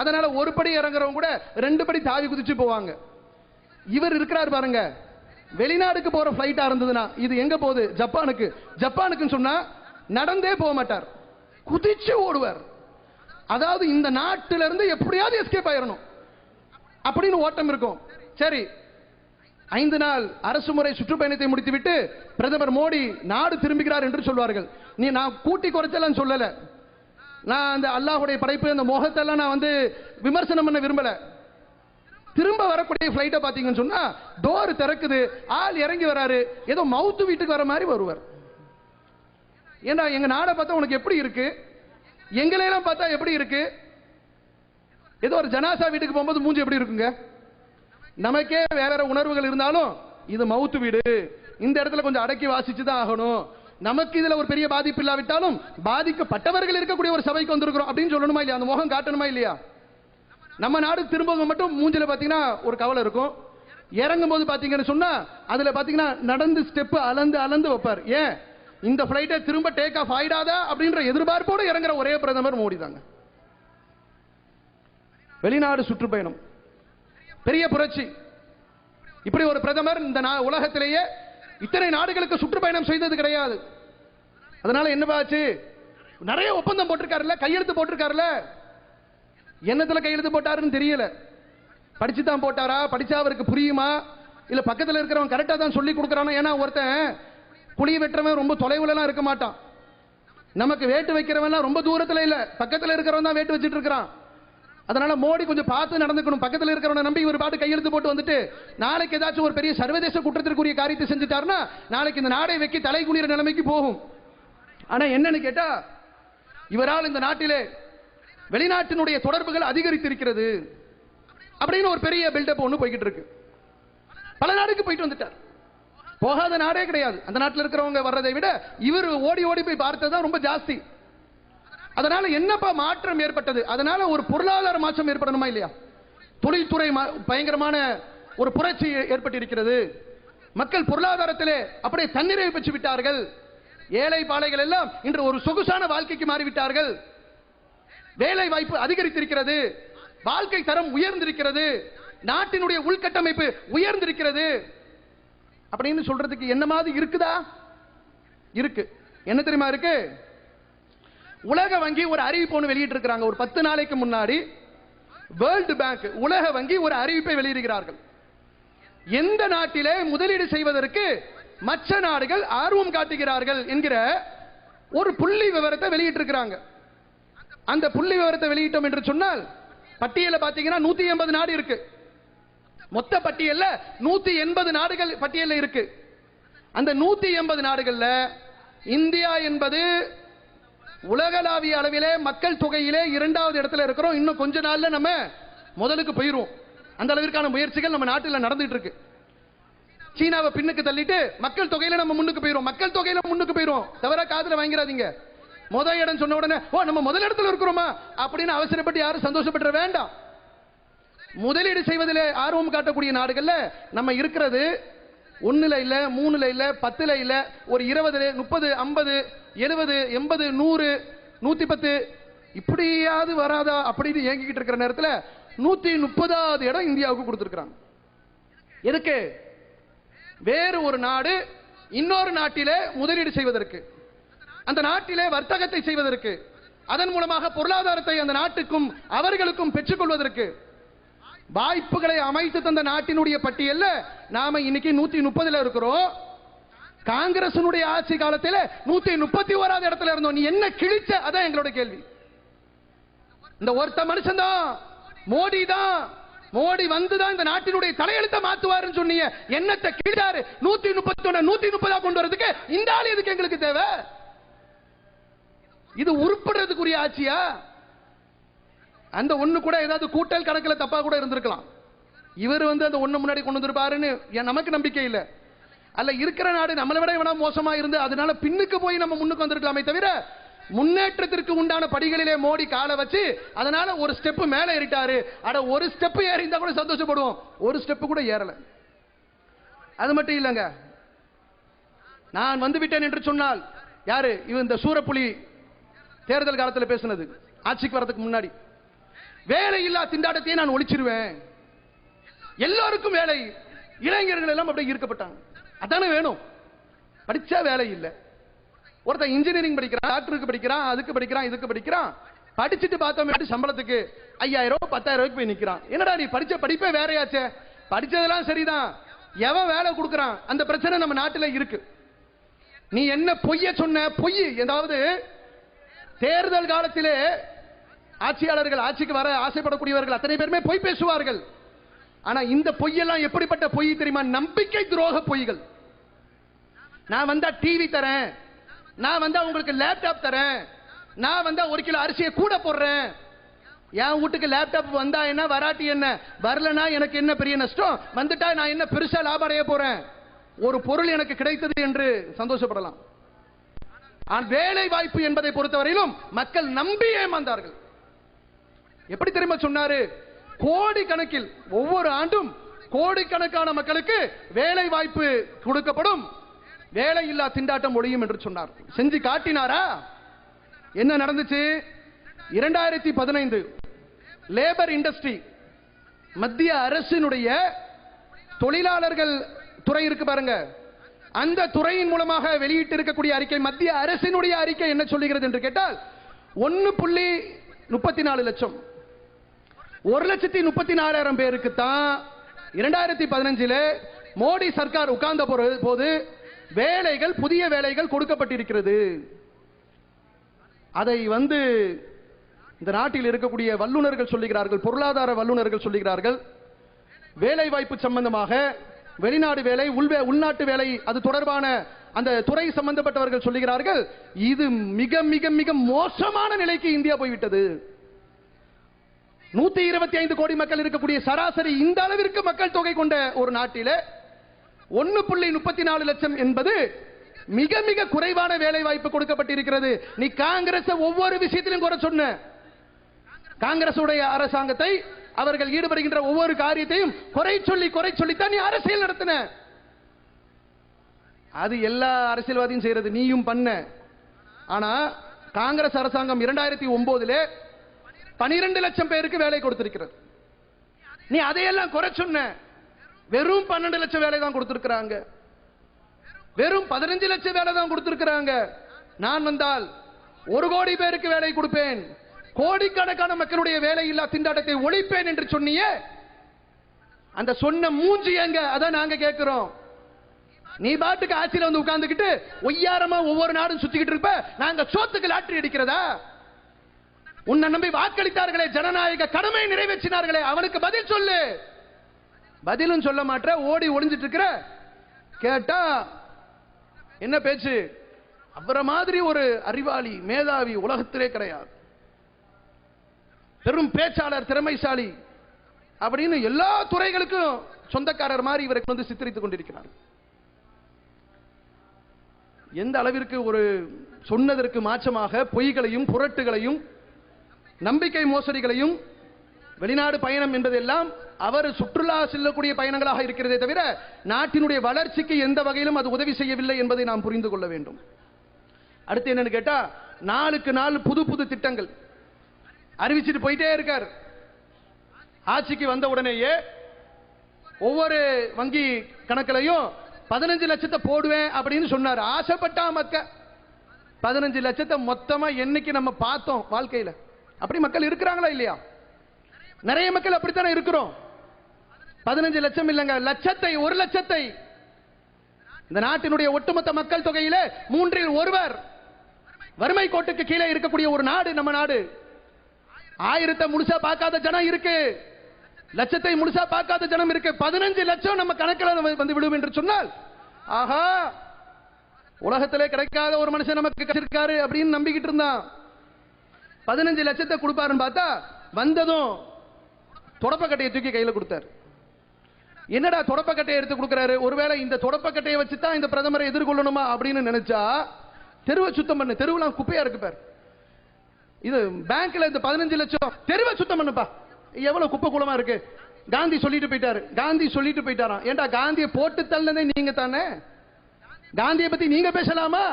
அதனால ஒரு படி இறங்குறவங்க கூட ரெண்டு படி தாவி குதிச்சு போவாங்க. இவர் இருக்கிறார் பாருங்க. வெளிநாடுக்கு போற ஃபிளைட்டா இருந்ததுன்னா இது எங்க போகுது? ஜப்பானுக்கு. ஜப்பானுக்குன்னு சொன்னா நடந்தே போக மாட்டார். குதிச்சு ஓடுவார். அதாவது இந்த நாட்டில இருந்து எப்படியாவது எஸ்கேப் ஆயிடணும் அப்படின்னு ஓட்டம் இருக்கும். சரி ஐந்து நாள் அரசு முறை சுற்றுப்பயணத்தை முடித்துவிட்டு பிரதமர் மோடி நாடு திரும்புகிறார் என்று சொல்வார்கள். நீ நான் கூட்டி குறைச்சலாம் சொல்லல. நான் அந்த அல்லாஹ்வுடைய படைப்பு அந்த முகத்தெல்லாம் நான் வந்து விமர்சனம் பண்ண விரும்பலை. திரும்ப வரக்கூடிய ஃப்ளைட்டை பார்த்தீங்கன்னு சொன்னால் டோர் திறக்குது ஆள் இறங்கி வராரு ஏதோ மவுத்து வீட்டுக்கு வர மாதிரி வருவார். ஏன்னா எங்கள் நாடை பார்த்தா உனக்கு எப்படி இருக்கு? எங்களையெல்லாம் பார்த்தா எப்படி இருக்கு? ஏதோ ஒரு ஜனாசா வீட்டுக்கு போகும்போது மூஞ்சி எப்படி இருக்குங்க? நமக்கே வேற வேற உணர்வுகள் இருந்தாலும் இது மவுத்து வீடு. இந்த இடத்துல கொஞ்சம் அடக்கி வாசிச்சு தான் ஆகணும். நமக்கு இதுல ஒரு பெரிய பாதிப்பு இல்லாவிட்டாலும் பாதிக்கப்பட்டவர்கள் இருக்கக்கூடிய ஒரு சபைக்கு வந்திருக்கிறோம் அப்படின்னு சொல்லணுமா இல்லையா? அந்த முகம் காட்டணுமா இல்லையா? நம்ம நாடு திரும்பவும் மட்டும் மூஞ்சில பாத்தீங்கன்னா ஒரு கவலை இருக்கும். இறங்கும் போது பாத்தீங்கன்னு சொன்னா அதுல பாத்தீங்கன்னா நடந்து ஸ்டெப் அளந்து அளந்து வைப்பார். ஏன்? இந்த பிளைட்டை திரும்ப டேக் ஆஃப் ஆயிடாதா அப்படின்ற எதிர்பார்ப்போடு இறங்குற ஒரே பிரதமர் மோடி தாங்க. வெளிநாடு சுற்றுப்பயணம். பெரிய புரட்சி. இப்படி ஒரு பிரதமர் இந்த நா- உலகத்திலேயே இத்தனை நாடுகளுக்கு சுற்றுப்பயணம் செய்தது கிடையாது. அதனால என்னவாச்சு நிறைய ஒப்பந்தம் போட்டிருக்காருல்ல கையெழுத்து போட்டிருக்காருல்ல? என்னத்துல கையெழுத்து போட்டாருன்னு தெரியல. படிச்சு தான் போட்டாரா? படிச்சா அவருக்கு புரியுமா? இல்ல பக்கத்துல இருக்கிறவன் கரெக்டா தான் சொல்லி கொடுக்கறானோ? ஏன்னா ஒருத்தன் குழி வெட்டுறவன் ரொம்ப தொலைவுல இருக்க மாட்டான். நமக்கு வேட்டு வைக்கிறவன்லாம் ரொம்ப தூரத்துல இல்ல. பக்கத்துல இருக்கிறவன் தான் வேட்டு வச்சுட்டு இருக்கிறான். அதனால மோடி கொஞ்சம் பார்த்து நடந்துக்கணும். பக்கத்தில் இருக்கிறவனை நம்பி ஒரு பாட்டு கையெழுத்து போட்டு வந்துட்டு நாளைக்கு ஏதாச்சும் ஒரு பெரிய சர்வதேச குற்றத்திற்குரிய காரியத்தை செஞ்சுட்டாருன்னா நாளைக்கு இந்த நாடை வைக்க தலை குளிர நிலைமைக்கு போகும். ஆனா என்னன்னு கேட்டா இவரால் இந்த நாட்டிலே வெளிநாட்டினுடைய தொடர்புகள் அதிகரித்திருக்கிறது அப்படின்னு ஒரு பெரிய பில்டப் ஒன்று போய்கிட்டு இருக்கு. பல நாடுக்கு போயிட்டு வந்துட்டார். போகாத நாடே கிடையாது. அந்த நாட்டில் இருக்கிறவங்க வர்றதை விட இவர் ஓடி ஓடி போய் பார்த்தது தான் ரொம்ப ஜாஸ்தி. அதனால என்னப்பா மாற்றம் ஏற்பட்டது? அதனால ஒரு பொருளாதார மாற்றம் ஏற்படணுமா இல்லையா? தொழில்துறை மா- பயங்கரமான ஒரு புரட்சி ஏற்பட்டிருக்கிறது. மக்கள் பொருளாதாரத்திலே அப்படியே தன்னிறைவு பெற்று விட்டார்கள். ஏழை பாலைகள் எல்லாம் இன்று ஒரு சொகுசான வாழ்க்கைக்கு மாறிவிட்டார்கள். வேலை வாய்ப்பு அதிகரித்திருக்கிறது. வாழ்க்கை தரம் உயர்ந்திருக்கிறது. நாட்டினுடைய உள்கட்டமைப்பு உயர்ந்திருக்கிறது. அப்படின்னு சொல்றதுக்கு என்ன மாதிரி இருக்குதா? இருக்கு. என்ன தெரியுமா இருக்கு? உலக வங்கி ஒரு அறிவிப்பு ஒன்று வெளியிட்டு இருக்கிறாங்க ஒரு பத்து நாளைக்கு முன்னாடி வேர்ல்டு பேங்க் உலக வங்கி ஒரு அறிவிப்பை வெளியிடுகிறார்கள். எந்த நாட்டிலே முதலீடு செய்வதற்கு மற்ற நாடுகள் ஆர்வம் காட்டுகிறார்கள் என்கிற ஒரு புள்ளி விவரத்தை வெளியிட்டிருக்கிறாங்க. அந்த புள்ளி விவரத்தை வெளியிட்டோம் என்று சொன்னால் பட்டியல பாத்தீங்கன்னா நூத்தி எண்பது நாடு இருக்கு. மொத்த பட்டியல்ல நூத்தி எண்பது நாடுகள் பட்டியலில் இருக்கு. அந்த நூத்தி எண்பது நாடுகள்ல இந்தியா என்பது உலகளாவிய அளவிலே மக்கள் தொகையிலே இரண்டாவது இடத்துல இருக்கிறோம். இன்னும் கொஞ்ச நாள்ல நம்ம முதலுக்கு போயிடுவோம் அந்த அளவிற்கான முயற்சிகள் நம்ம நாட்டில் நடந்துட்டு இருக்கு. சீனாவை பின்னுக்கு தள்ளிட்டு மக்கள் தொகையில நம்ம முன்னுக்கு போயிடும் மக்கள் தொகையில முன்னுக்கு போயிடும் தவிர காதுல வாங்கிறாதீங்க முத இடம் சொன்ன உடனே ஓ நம்ம முதல் இடத்துல இருக்கிறோமா? அப்படின்னு அவசரப்பட்டு யாரும் சந்தோஷப்பட்டு வேண்டாம். முதலீடு செய்வதில் ஆர்வம் காட்டக்கூடிய நாடுகள்ல நம்ம இருக்கிறது ஒண்ணுல இல்லை மூணுல இல்லை பத்தில் இல்லை ஒரு இருபது முப்பது ஐம்பது எழுபது எண்பது நூறு நூற்றி பத்து இப்படியாவது வராதா அப்படின்னு இயங்கிக்கிட்டு இருக்கிற நேரத்தில் நூற்றி முப்பதாவது இடம் இந்தியாவுக்கு கொடுத்துருக்குறாங்க. எதுக்கு? வேறு ஒரு நாடு இன்னொரு நாட்டிலே முதலீடு செய்வதற்கு. அந்த நாட்டிலே வர்த்தகத்தை செய்வதற்கு. அதன் மூலமாக பொருளாதாரத்தை அந்த நாட்டுக்கும் அவர்களுக்கும் பெற்றுக்கொள்வதற்கு. வாய்ப்புகளை அமைத்து தந்த நாட்டினுடைய பட்டியல்ல நாம இன்னைக்கு நூத்தி முப்பதுல இருக்கிறோம். காங்கிரசினுடைய ஆட்சி காலத்தில் நூத்தி முப்பத்தி ஓராவது இடத்துல இருந்தோம். நீ என்ன கிழிச்ச? அதான் எங்களோட கேள்வி. இந்த ஒருத்த மனுஷன் தான் மோடி தான் மோடி வந்துதான் இந்த நாட்டினுடைய தலையெழுத்த மாத்துவாருன்னு சொன்னீங்க. என்னத்தை கீழாரு நூத்தி முப்பத்தி ஒண்ணு நூத்தி முப்பதா கொண்டு வரதுக்கு இந்த ஆள் எதுக்கு எங்களுக்கு தேவை? இது உருப்படுறதுக்குரிய ஆட்சியா? அந்த ஒன்று கூட ஏதாவது கூட்டல் கணக்கில் தப்பாக கூட இருந்திருக்கலாம். இவர் வந்து அந்த ஒன்று முன்னாடி கொண்டு வந்திருப்பாருன்னு என் நமக்கு நம்பிக்கை இல்லை. அல்ல இருக்கிற நாடு நம்மளை விட எவனா மோசமா இருந்து அதனால பின்னுக்கு போய் நம்ம முன்னுக்கு வந்திருக்கலாமே தவிர முன்னேற்றத்திற்கு உண்டான படிகளிலே மோடி காலை வச்சு அதனால ஒரு ஸ்டெப் மேல ஏறிட்டாரு. அட ஒரு ஸ்டெப் ஏறி இருந்தா கூட சந்தோஷப்படுவோம். ஒரு ஸ்டெப் கூட ஏறல. அது மட்டும் இல்லைங்க. நான் வந்து விட்டேன் என்று சொன்னால் யாரு? இவன் இந்த சூரப்புலி தேர்தல் காலத்தில் பேசினது. ஆட்சிக்கு வரதுக்கு முன்னாடி. வேலை இல்லா திண்டாட்டத்தையே நான் ஒழிச்சிருவேன். எல்லாருக்கும் வேலை. இளைஞர்கள் எல்லாம் அப்படியே ஈர்க்கப்பட்டாங்க. அதானே வேணும். படிச்சா வேலை இல்லை. ஒருத்தன் இன்ஜினியரிங் படிக்கிறான் டாக்டருக்கு படிக்கிறான் அதுக்கு படிக்கிறான் இதுக்கு படிக்கிறான். படிச்சுட்டு பார்த்தோம் சம்பளத்துக்கு ஐயாயிரம் ரூபாய் பத்தாயிரம் ரூபாய்க்கு போய் நிற்கிறான் என்னடா நீ படிச்ச படிப்பே வேறையாச்சே? படிச்சதெல்லாம் சரிதான். எவன் வேலை கொடுக்குறான்? அந்த பிரச்சனை நம்ம நாட்டில் இருக்கு. நீ என்ன பொய்ய சொன்ன? பொய். ஏதாவது தேர்தல் காலத்திலே ஆட்சியாளர்கள் ஆட்சிக்கு வர ஆசைப்படக்கூடியவர்கள் அத்தனை பேருமே பொய் பேசுவார்கள். ஆனா இந்த பொய்யெல்லாம் எப்படிப்பட்ட பொய் தெரியுமா? நம்பிக்கை துரோக பொய்கள். நான் வந்தா டிவி தரேன். நான் வந்தா உங்களுக்கு லேப்டாப் தரேன். நான் வந்தா ஒரு கிலோ அரிசியை கூட போடுறேன். என் வீட்டுக்கு லேப்டாப் வந்தா என்ன? வராட்டி என்ன? வரலனா எனக்கு என்ன பெரிய நஷ்டம்? வந்துட்டா நான் என்ன பெருசா லாபம் அடைய போறேன்? ஒரு பொருள் எனக்கு கிடைத்தது என்று சந்தோஷப்படலாம். ஆனால் வேலை வாய்ப்பு என்பதை பொறுத்தவரையிலும் மக்கள் நம்பி ஏமாந்தார்கள். எப்படி தெரியுமா சொன்னாரு? கோடி கணக்கில் ஒவ்வொரு ஆண்டும் கோடிக்கணக்கான மக்களுக்கு வேலை வாய்ப்பு கொடுக்கப்படும். வேலை இல்லா திண்டாட்டம் ஒழியும் என்று சொன்னார். செஞ்சு காட்டினாரா? என்ன நடந்துச்சு? இரண்டாயிரத்தி பதினைந்து லேபர் இண்டஸ்ட்ரி மத்திய அரசினுடைய தொழிலாளர்கள் துறை இருக்கு பாருங்க. அந்த துறையின் மூலமாக வெளியிட்டு இருக்கக்கூடிய அறிக்கை மத்திய அரசினுடைய அறிக்கை என்ன சொல்லுகிறது என்று கேட்டால் ஒன்னு புள்ளி முப்பத்தி நாலு லட்சம். ஒரு லட்சத்தி முப்பத்தி நாலாயிரம் பேருக்கு தான் இரண்டாயிரத்தி பதினஞ்சில மோடி சர்க்கார் உட்கார்ந்த போது வேலைகள் புதிய வேலைகள் கொடுக்கப்பட்டிருக்கிறது. அதை வந்து இந்த நாட்டில் இருக்கக்கூடிய வல்லுநர்கள் சொல்லுகிறார்கள் பொருளாதார வல்லுநர்கள் சொல்லுகிறார்கள் வேலை வாய்ப்பு சம்பந்தமாக வெளிநாடு வேலை உள்வே உள்நாட்டு வேலை அது தொடர்பான அந்த துறை சம்பந்தப்பட்டவர்கள் சொல்லுகிறார்கள் இது மிக மிக மிக மோசமான நிலைக்கு இந்தியா போய்விட்டது. நூத்தி இருபத்தி ஐந்து கோடி மக்கள் இருக்கக்கூடிய சராசரி இந்த அளவிற்கு மக்கள் தொகை கொண்ட ஒரு நாட்டில ஒன்னு புள்ளி முப்பத்தி நாலு லட்சம் என்பது மிக மிக குறைவான வேலை வாய்ப்பு கொடுக்கப்பட்டிருக்கிறது. நீ காங்கிரஸ் ஒவ்வொரு விஷயத்திலும் குறை சொன்ன. காங்கிரஸ் உடைய அரசாங்கத்தை அவர்கள் ஈடுபடுகின்ற ஒவ்வொரு காரியத்தையும் குறை சொல்லி குறை சொல்லித்தான் நீ அரசியல் நடத்தின. அது எல்லா அரசியல்வாதியும் செய்யறது நீயும் பண்ண. ஆனா காங்கிரஸ் அரசாங்கம் இரண்டாயிரத்தி ஒன்பதுல பனிரெண்டு லட்சம் பேருக்கு வேலை கொடுத்திருக்கிறது. நீ அதையெல்லாம் குறை சொன்ன. வெறும் பன்னெண்டு லட்சம் வேலை தான் கொடுத்திருக்கிறாங்க. வெறும் பதினஞ்சு லட்சம் வேலை தான் கொடுத்திருக்கிறாங்க. நான் வந்தால் ஒரு கோடி பேருக்கு வேலை கொடுப்பேன். கோடிக்கணக்கான மக்களுடைய வேலை இல்லா திண்டாட்டத்தை ஒழிப்பேன் என்று சொன்னியே அந்த சொன்ன மூஞ்சி எங்க? அதான் நாங்க கேட்கிறோம். நீ பாட்டுக்கு ஆட்சியில் வந்து உட்கார்ந்துக்கிட்டு ஒய்யாரமா ஒவ்வொரு நாடும் சுத்திக்கிட்டு இருப்ப நாங்க சோத்துக்கு லாட்டரி அடிக்கிறதா? உன்னை நம்பி வாக்களித்தார்களே ஜனநாயக கடமை நிறைவேற்றினார்களே அவனுக்கு பதில் சொல்லு. பதிலும் சொல்ல மாட்ட ஓடி ஒளிஞ்சிட்டு இருக்கிற கேட்டா என்ன பேச்சு? அவரை மாதிரி ஒரு அறிவாளி மேதாவி உலகத்திலே கிடையாது. பெரும் பேச்சாளர் திறமைசாலி அப்படின்னு எல்லா துறைகளுக்கும் சொந்தக்காரர் மாதிரி இவரை வந்து சித்தரித்துக் கொண்டிருக்கிறார். எந்த அளவிற்கு ஒரு சொன்னதற்கு மாற்றமாக பொய்களையும் புரட்டுகளையும் நம்பிக்கை மோசடிகளையும் வெளிநாடு பயணம் என்பதெல்லாம் அவர் சுற்றுலா செல்லக்கூடிய பயணங்களாக இருக்கிறதே தவிர நாட்டினுடைய வளர்ச்சிக்கு எந்த வகையிலும் அது உதவி செய்யவில்லை என்பதை நாம் புரிந்து கொள்ள வேண்டும். அடுத்து என்னன்னு கேட்டா நாளுக்கு நாள் புது புது திட்டங்கள். அறிவிச்சிட்டு போயிட்டே இருக்கார். ஆட்சிக்கு வந்த உடனேயே ஒவ்வொரு வங்கி கணக்கிலையும் பதினஞ்சு லட்சத்தை போடுவேன் அப்படின்னு சொன்னார். ஆசைப்பட்டா மக்க. பதினஞ்சு லட்சத்தை மொத்தமா என்னைக்கு நம்ம பார்த்தோம் வாழ்க்கையில். அப்படி மக்கள் இருக்கிறாங்களா இல்லையா? நிறைய மக்கள் அப்படித்தானே இருக்கிறோம். பதினஞ்சு லட்சம் இல்லைங்க லட்சத்தை ஒரு லட்சத்தை. இந்த நாட்டினுடைய ஒட்டுமொத்த மக்கள் தொகையில மூன்றில் ஒருவர் வறுமை கோட்டுக்கு கீழே இருக்கக்கூடிய ஒரு நாடு நம்ம நாடு. ஆயிரத்தை முழுசா பார்க்காத ஜனம் இருக்கு. லட்சத்தை முழுசா பார்க்காத ஜனம் இருக்கு. பதினஞ்சு லட்சம் நம்ம கணக்கில் வந்து- வந்து விடும் என்று சொன்னால் ஆஹா உலகத்திலே கிடைக்காத ஒரு மனுஷன் நமக்கு கிடைச்சிருக்காரு அப்படின்னு நம்பிக்கிட்டு இருந்தான். பதினஞ்சு லட்சத்தை கொடுப்பாருன்னு பார்த்தா வந்ததும் தொடப்பக்கட்டையை தூக்கி கையில கொடுத்தாரு. என்னடா தொடப்பக்கட்டையை எடுத்து கொடுக்குறாரு? ஒருவேளை இந்த தொடப்பக்கட்டையை வச்சு தான் இந்த பிரதமரை எதிர்கொள்ளணுமா அப்படின்னு நினைச்சா தெருவை சுத்தம் பண்ணு. தெருவெல்லாம் குப்பையா இருக்கு பாரு. இது பேங்க்ல இந்த பதினஞ்சு லட்சம் தெருவை சுத்தம் பண்ணுப்பா. எவ்வளவு குப்பை குளமா இருக்கு? காந்தி சொல்லிட்டு போயிட்டாரு. காந்தி சொல்லிட்டு போயிட்டாராம். ஏண்டா காந்தியை போட்டு தள்ளனே நீங்க தானே காந்தியை பத்தி நீங்க பேசலாமா?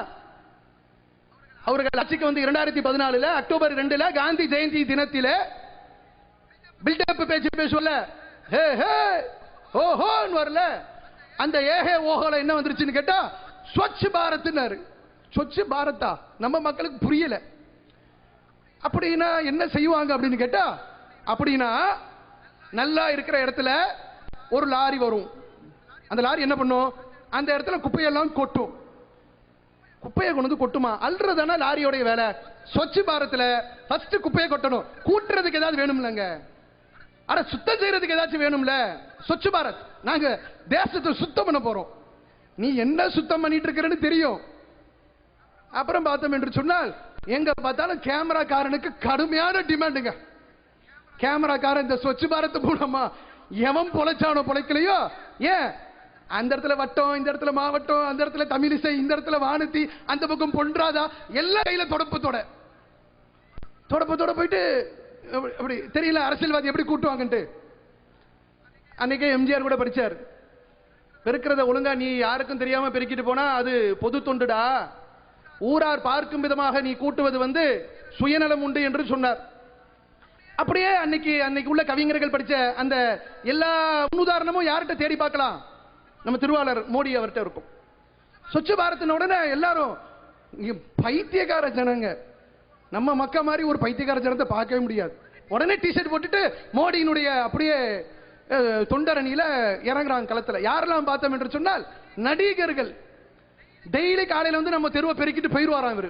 அவர்கள் ஆட்சிக்கு வந்து இரண்டாயிரத்தி பதினாலுல அக்டோபர் ரெண்டுல காந்தி ஜெயந்தி தினத்தில பில்டப் பேச்சு பேசுவல ஹே ஹே ஓஹோன்னு வரல. அந்த ஏஹே ஓஹோல என்ன வந்துருச்சுன்னு கேட்டா ஸ்வச் பாரத்னாரு. ஸ்வச் பாரதா நம்ம மக்களுக்கு புரியல. அப்படின்னா என்ன செய்வாங்க அப்படின்னு கேட்டா அப்படின்னா நல்லா இருக்கிற இடத்துல ஒரு லாரி வரும். அந்த லாரி என்ன பண்ணும்? அந்த இடத்துல குப்பையெல்லாம் கொட்டும். குப்பையை கொண்டு வந்து கொட்டுமா? அல்றதானே லாரியோடைய வேலை? ஸ்வச் பாரத்தில் ஃபர்ஸ்ட் குப்பையை கொட்டணும். கூட்டுறதுக்கு ஏதாவது வேணும்லங்க. அட சுத்தம் செய்யறதுக்கு ஏதாச்சும் வேணும்ல? ஸ்வச் பாரத். நாங்க தேசத்தை சுத்தம் பண்ண போறோம். நீ என்ன சுத்தம் பண்ணிட்டு இருக்கிறன்னு தெரியும். அப்புறம் பார்த்தோம் என்று சொன்னால் எங்க பார்த்தாலும் கேமராக்காரனுக்கு கடுமையான டிமாண்டுங்க. கேமராக்காரன் இந்த ஸ்வச் பாரத் மூலமா எவன் பொழைச்சானோ பொழைக்கலையோ? ஏன்? அந்த இடத்துல வட்டம் இந்த இடத்துல மாவட்டம் அந்த இடத்துல தமிழிசை இந்த இடத்துல வானதி அந்த பக்கம் பொன்றாதா எல்லா கையில தொடப்பத்தோட. தொடப்பத்தோட போயிட்டு அப்படி- அப்படி தெரியல அரசியல்வாதி எப்படி கூட்டுவாங்கன்ட்டு. அன்னைக்கே எம்ஜிஆர் கூட படிச்சார். பெருக்கிறத ஒழுங்கா நீ யாருக்கும் தெரியாம பெருக்கிட்டு போனா அது பொது தொண்டுடா. ஊரார் பார்க்கும் விதமாக நீ கூட்டுவது வந்து சுயநலம் உண்டு என்று சொன்னார். அப்படியே அன்னைக்கு அன்னைக்கு உள்ள கவிஞர்கள் படிச்ச அந்த எல்லா முன்னுதாரணமும் யார்கிட்ட தேடி பார்க்கலாம்? நம்ம திருவாளர் மோடி அவர்கிட்ட இருக்கும். சொச்ச பாரத்தின உடனே எல்லாரும் பைத்தியக்கார ஜனங்க. நம்ம மக்க மாதிரி ஒரு பைத்தியக்கார ஜனத்தை பார்க்கவே முடியாது. உடனே டிஷர்ட் போட்டுட்டு மோடியினுடைய அப்படியே தொண்டரணியில் தொண்டரணியில இறங்குறாங்க களத்தில். யாரெல்லாம் பார்த்தோம் என்று சொன்னால் நடிகர்கள். டெய்லி காலையில் வந்து நம்ம தெருவை பெருக்கிட்டு போயிடுவாராம் இவர்.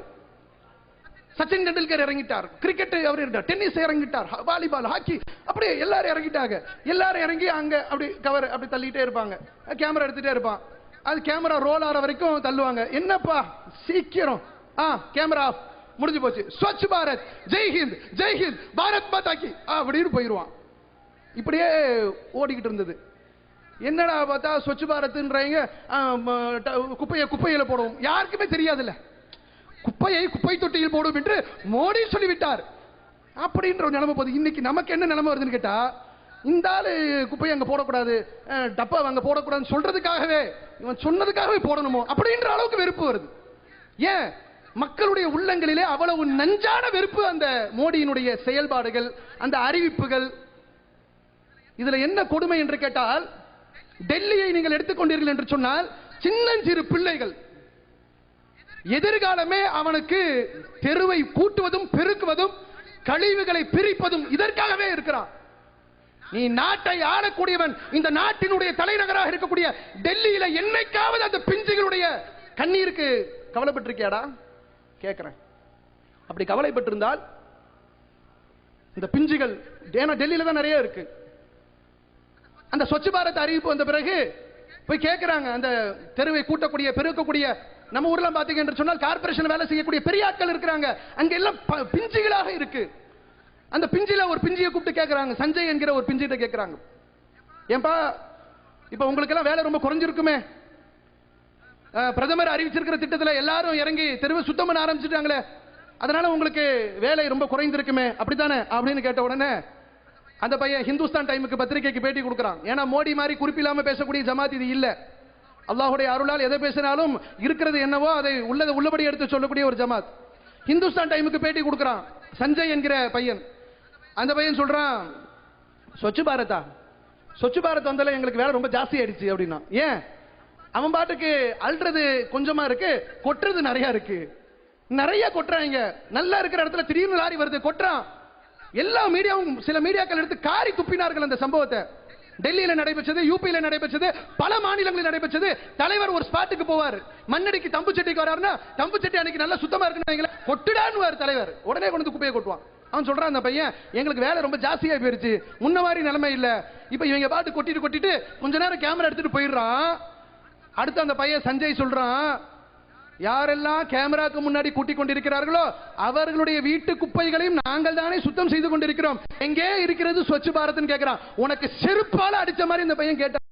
சச்சின் டெண்டுல்கர் இறங்கிட்டார். கிரிக்கெட் அவர் இருந்தார். டென்னிஸ் இறங்கிட்டார். வாலிபால் ஹாக்கி அப்படியே எல்லாரும் இறங்கிட்டாங்க. எல்லாரும் இறங்கி அங்க அப்படி கவர் அப்படி தள்ளிட்டே இருப்பாங்க. கேமரா எடுத்துட்டே இருப்பான். அது கேமரா ரோல் ஆகிற வரைக்கும் தள்ளுவாங்க. என்னப்பா? சீக்கிரம். ஆ கேமரா ஆஃப் முடிஞ்சு போச்சு. ஸ்வச் பாரத். ஜெய் ஹிந்த். ஜெய் ஹிந்த். பாரத் மாதாக்கி அப்படின்னு போயிடுவான் இப்படியே ஓடிக்கிட்டு இருந்தது. என்னடா பார்த்தா ஸ்வச் பாரத்ன்றாங்க? குப்பையை குப்பையில் போடுவோம். யாருக்குமே தெரியாதுல்ல. குப்பையை குப்பை தொட்டியில் போடும் என்று மோடி சொல்லிவிட்டார். அப்படின்ற ஒரு நிலைமை போகுது. இன்னைக்கு நமக்கு என்ன நிலைமை வருதுன்னு கேட்டா இந்த ஆளு குப்பையை அங்க போடக்கூடாது டப்பா அங்க போடக்கூடாதுன்னு சொல்றதுக்காகவே இவன் சொன்னதுக்காகவே போடணுமோ? அப்படின்ற அளவுக்கு வெறுப்பு வருது. ஏன்? மக்களுடைய உள்ளங்களிலே அவ்வளவு நஞ்சான வெறுப்பு அந்த மோடியினுடைய செயல்பாடுகள் அந்த அறிவிப்புகள். இதுல என்ன கொடுமை என்று கேட்டால் டெல்லியை நீங்கள் எடுத்துக்கொண்டீர்கள் என்று சொன்னால் சின்னஞ்சிறு பிள்ளைகள் எதிர்காலமே அவனுக்கு தெருவை கூட்டுவதும் பெருக்குவதும் கழிவுகளை பிரிப்பதும் இதற்காகவே இருக்கிறான். நீ நாட்டை ஆளக்கூடியவன் இந்த நாட்டினுடைய தலைநகராக இருக்கக்கூடிய டெல்லியில என்னைக்காவது அந்த பிஞ்சுகளுடைய கண்ணீருக்கு கவலைப்பட்டிருக்கியாடா? கேட்கிறேன் அப்படி கவலைப்பட்டிருந்தால் இந்த பிஞ்சுகள் ஏன்னா டெல்லியில தான் நிறைய இருக்கு. அந்த ஸ்வச் பாரத் அறிவிப்பு வந்த பிறகு போய் கேட்கிறாங்க அந்த தெருவை கூட்டக்கூடிய பெருக்கக்கூடிய நம்ம ஊர்ல பாத்தீங்க என்று சொன்னால் கார்ப்பரேஷன் வேலை செய்யக்கூடிய பெரிய ஆட்கள் இருக்கிறாங்க. அங்க எல்லாம் ப- பிஞ்சுகளாக இருக்கு. அந்த பிஞ்சில ஒரு பிஞ்சியை கூப்பிட்டு கேட்கறாங்க சஞ்சய் என்கிற ஒரு பிஞ்சிட்ட கேட்கறாங்க ஏன்பா இப்ப உங்களுக்கு எல்லாம் வேலை ரொம்ப குறைஞ்சிருக்குமே. பிரதமர் அறிவிச்சிருக்கிற திட்டத்துல எல்லாரும் இறங்கி தெருவை சுத்தம் பண்ண ஆரம்பிச்சிட்டாங்களே. அதனால உங்களுக்கு வேலை ரொம்ப குறைந்திருக்குமே. அப்படித்தானே? அப்படின்னு கேட்ட உடனே அந்த பையன் ஹிந்துஸ்தான் டைமுக்கு பத்திரிகைக்கு பேட்டி கொடுக்குறான். ஏன்னா மோடி மாதிரி குறிப்பில்லாம பேசக்கூடிய ஜமாத் இது இல்லை. அல்லாஹுடைய அருளால் எதை பேசினாலும் இருக்கிறது என்னவோ அதை உள்ளதை உள்ளபடி எடுத்து சொல்லக்கூடிய ஒரு ஜமாத். ஹிந்துஸ்தான் டைமுக்கு பேட்டி கொடுக்குறான். சஞ்சய் என்கிற பையன். அந்த பையன் சொல்றான் சொச்சு பாரதா சொச்சு பாரத் வந்தால எங்களுக்கு வேலை ரொம்ப ஜாஸ்தி ஆயிடுச்சு அப்படின்னா. ஏன்? அவன் பாட்டுக்கு அல்றது கொஞ்சமா இருக்கு கொட்டுறது நிறைய இருக்கு. நிறைய கொட்டுறாங்க. நல்லா இருக்கிற இடத்துல திடீர்னு லாரி வருது கொட்டுறான். எல்லா மீடியாவும் சில மீடியாக்கள் எடுத்து காரி துப்பினார்கள் அந்த சம்பவத்தை. டெல்லியில நடைபெற்றது யூபியில நடைபெற்றது பல மாநிலங்களில் நடைபெற்றது. தலைவர் ஒரு ஸ்பாட்டுக்கு போவார். மண்ணடிக்கு தம்பு செட்டிக்கு வராருன்னா தம்பு சட்டி அன்னைக்கு நல்லா சுத்தமா இருக்குன்னு வைங்களேன், கொட்டுடான்னு தலைவர். உடனே கொண்டு வந்து குப்பையை கொட்டுவான். அவன் சொல்றான் அந்த பையன் எங்களுக்கு வேலை ரொம்ப ஜாஸ்தியாக போயிருச்சு. முன்ன மாதிரி நிலைமை இல்லை. இப்போ இவங்க பாட்டு கொட்டிட்டு கொட்டிட்டு கொஞ்ச நேரம் கேமரா எடுத்துட்டு போயிடுறான். அடுத்து அந்த பையன் சஞ்சய் சொல்றான் யாரெல்லாம் கேமராக்கு முன்னாடி கூட்டிக் கொண்டிருக்கிறார்களோ அவர்களுடைய வீட்டு குப்பைகளையும் நாங்கள் தானே சுத்தம் செய்து கொண்டிருக்கிறோம். எங்கே இருக்கிறது? ஸ்வச் பாரத்னு கேட்கிறான் உனக்கு செருப்பால அடிச்ச மாதிரி இந்த பையன் கேட்டான்